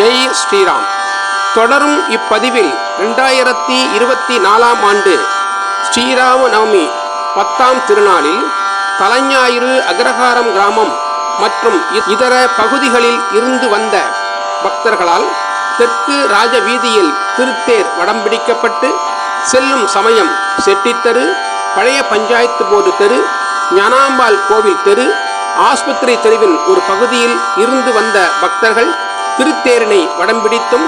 ஜெய் ஸ்ரீராம். தொடரும் இப்பதிவில் ரெண்டாயிரத்தி இருபத்தி நாலாம் ஆண்டு ஸ்ரீராம நவமி பத்தாம் திருநாளில் தலைஞாயிறு அக்ரஹாரம் கிராமம் மற்றும் இதர பகுதிகளில் இருந்து வந்த பக்தர்களால் தெற்கு ராஜ வீதியில் திருத்தேர் வடம் பிடிக்கப்பட்டு செல்லும் சமயம் செட்டித்தெரு பழைய பஞ்சாயத்து போர்டு தெரு ஞானாம்பாள் கோவில் தெரு ஆஸ்பத்திரி தெருவின் ஒரு பகுதியில் இருந்து வந்த பக்தர்கள் திருத்தேரினை வடம் பிடித்தும்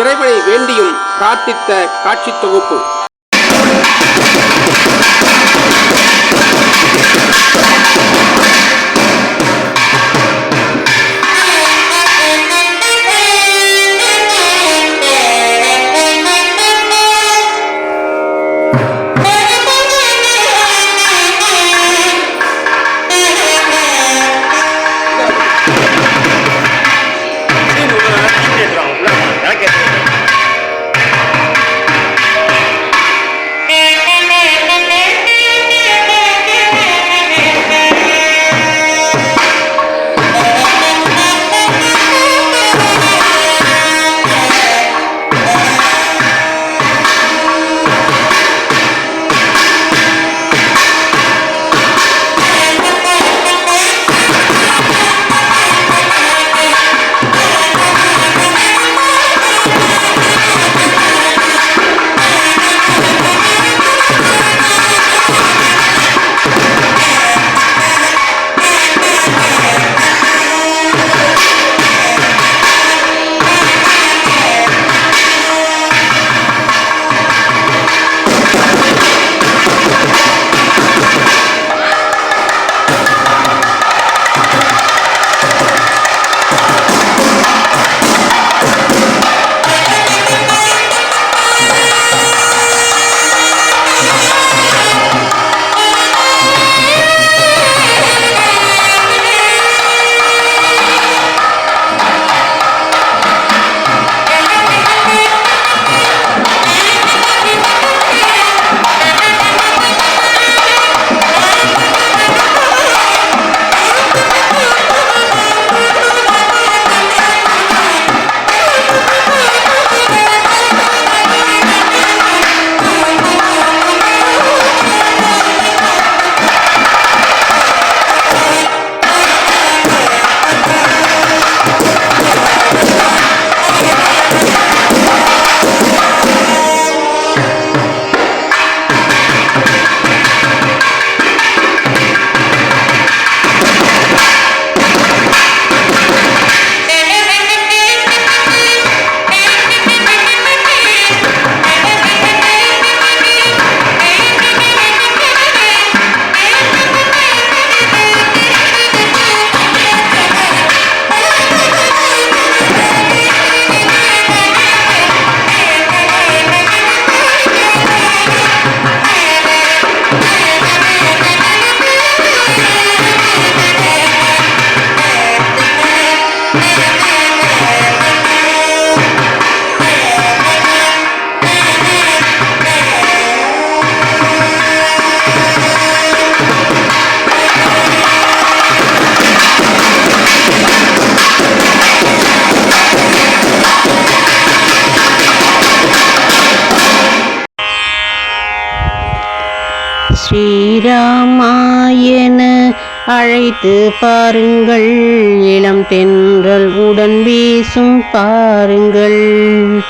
இறைவனை வேண்டியும் பிரார்த்தித்த காட்சித் தொகுப்பு. ஸ்ரீராமாயன அழைத்து பாருங்கள் இளம் தென்றல் உடன் வீசும் பாருங்கள்.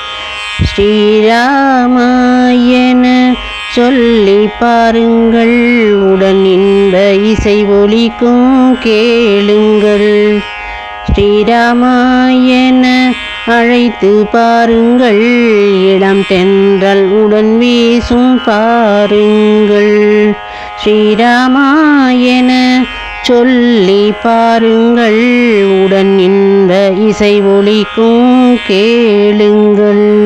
ஸ்ரீராமாயன சொல்லி பாருங்கள் உடன் இன்ப இசை ஒலிக்கும் கேளுங்கள். ஸ்ரீராமாயன அழைத்து பாருங்கள். இடம் தென்றல் உடன் வீசும் பாருங்கள். ஸ்ரீராமாயண சொல்லி பாருங்கள். உடன் இன்ப இசை ஒளிக்கும் கேளுங்கள்.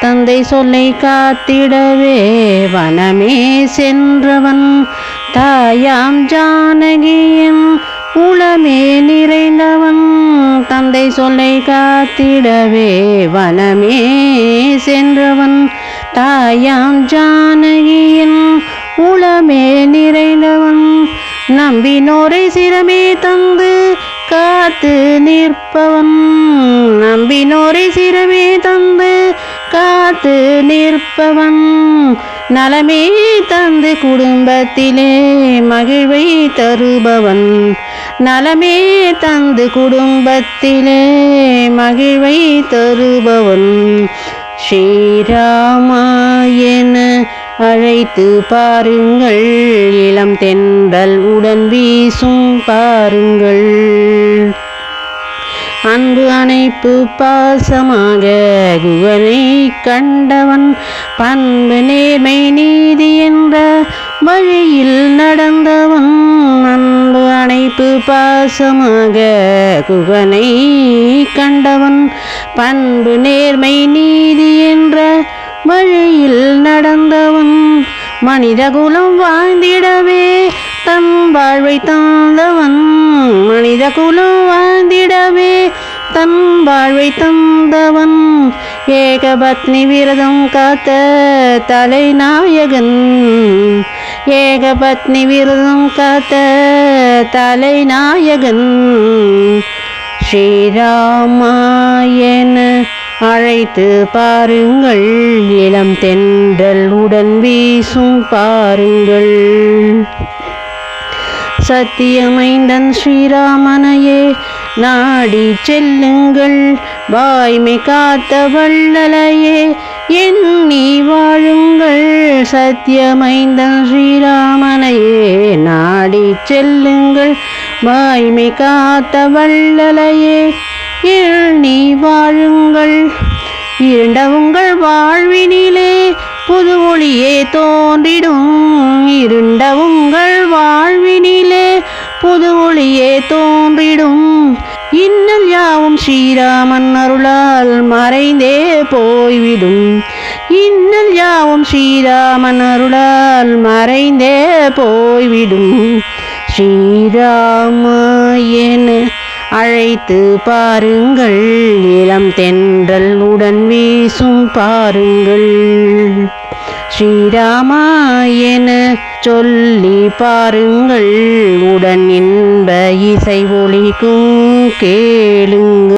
தந்தை சொல்லை காத்திடவே வனமே சென்றவன். தாயாம் ஜானகியின் உளமே நிறைந்தவன் தந்தை சொல்லை காத்திடவே வனமே சென்றவன். தாயாம் ஜானகியின் உளமே நிறைந்தவன் நம்பினோரை சிரமே தந்து காத்து நிற்பவன். நம்பினோரை சிறமே தந்து காத்து நிற்பவன். நலமே தந்து குடும்பத்திலே மகிழ்வை தருபவன். நலமே தந்து குடும்பத்திலே மகிழ்வை தருபவன். ஸ்ரீராமா என அழைத்து பாருங்கள். இளம் தென்றல் உடன் வீசும் பாருங்கள். அன்பு அணைப்பு பாசமாக குகனை கண்டவன் பண்பு நேர்மை நீதி என்ற வழியில் நடந்தவன். அன்பு அணைப்பு பாசமாக குகனை கண்டவன் பண்பு நேர்மை நீதி என்ற வழியில் நடந்தவன் மனிதகுலம் வாழ்ந்திடவே தன் வாழ்வை தந்தவன் மனிதகுலம் வாழ்ந்திடவே தன் வாழ்வை தந்தவன் ஏகபத்னி விரதம் காத்த தலைநாயகன் ஏகபத்னி விரதம் காத்த தலைநாயகன். ஸ்ரீராமாயன அழைத்து பாருங்கள். இளம் தென்றல் உடன் வீசும் பாருங்கள். சத்தியமைந்தன் ஸ்ரீராமனையே நாடி செல்லுங்கள். வாய்மை காத்த வள்ளலையே எண்ணி வாழுங்கள். சத்தியமைந்தன் ஸ்ரீராமனையே நாடி செல்லுங்கள். வாய்மை காத்த வள்ளலையே நீ வாழுங்கள். இருண்ட உங்கள் வாழ்வினிலே புது ஒளியே தோன்றிடும். இருண்ட உங்கள் வாழ்வினிலே புது ஒளியே தோன்றிடும். இன்னல் யாவும் ஸ்ரீராமன் அருளால் மறைந்தே போய்விடும். இன்னல் யாவும் ஸ்ரீராமன் அருளால் மறைந்தே போய்விடும். ஸ்ரீராம என அழைத்து பாருங்கள். இளம் தென்றல் உடன் வீசும் பாருங்கள். ஸ்ரீராமாயண சொல்லி பாருங்கள். உடன் இன்ப இசை ஒளிக்கும் கேளுங்கள்.